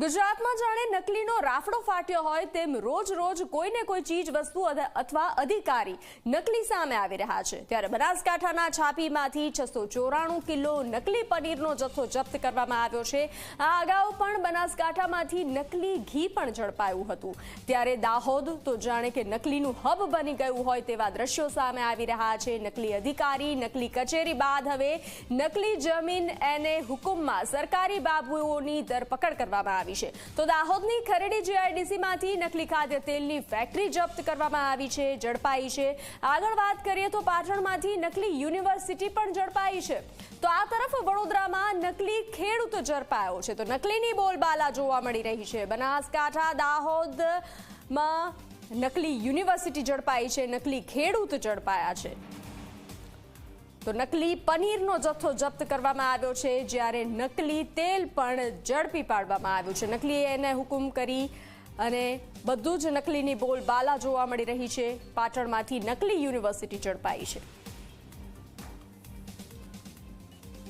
ગુજરાતમાં જાણે નકલીનો રાફડો ફાટ્યો હોય તેમ રોજ રોજ કોઈને કોઈ ચીજ, વસ્તુ અથવા અધિકારી નકલી સામે આવી રહ્યા છે. ત્યારે બનાસકાંઠાના છાપીમાંથી છસો ચોરાણું કિલો નકલી પનીરનો જથ્થો જપ્ત કરવામાં આવ્યો છે. આ અગાઉ પણ બનાસકાંઠામાંથી નકલી ઘી પણ ઝડપાયું હતું. ત્યારે દાહોદ તો જાણે કે નકલીનું હબ બની ગયું હોય તેવા દ્રશ્યો સામે આવી રહ્યા છે. નકલી અધિકારી, નકલી કચેરી બાદ હવે નકલી જમીન એને હુકુમમાં સરકારી બાબુઓની ધરપકડ કરવામાં આવી છે. તો દાહોદની ખરેડી જીઆઈડીસીમાંથી નકલી ખાદ્ય તેલની ફેક્ટરી જપ્ત કરવામાં આવી છે, ઝડપાઈ છે. આગળ વાત કરીએ તો પાટણમાંથી નકલી યુનિવર્સિટી પણ ઝડપાઈ છે. તો આ તરફ વડોદરામાં નકલી ખેડૂત ઝડપાયો છે. તો નકલીની બોલબાલા જોવા મળી રહી છે. બનાસકાંઠા, દાહોદમાં નકલી યુનિવર્સિટી ઝડપાઈ છે, નકલી ખેડૂત ઝડપાયા છે. તો નકલી પનીરનો જથ્થો જપ્ત કરવામાં આવ્યો છે. જ્યારે નકલી તેલ પણ ઝડપી પાડવામાં આવ્યું છે. નકલીએ એને હુકુમ કરી અને બધું જ નકલીની બોલબાલા જોવા મળી રહી છે. પાટણમાંથી નકલી યુનિવર્સિટી ઝડપાઈ છે.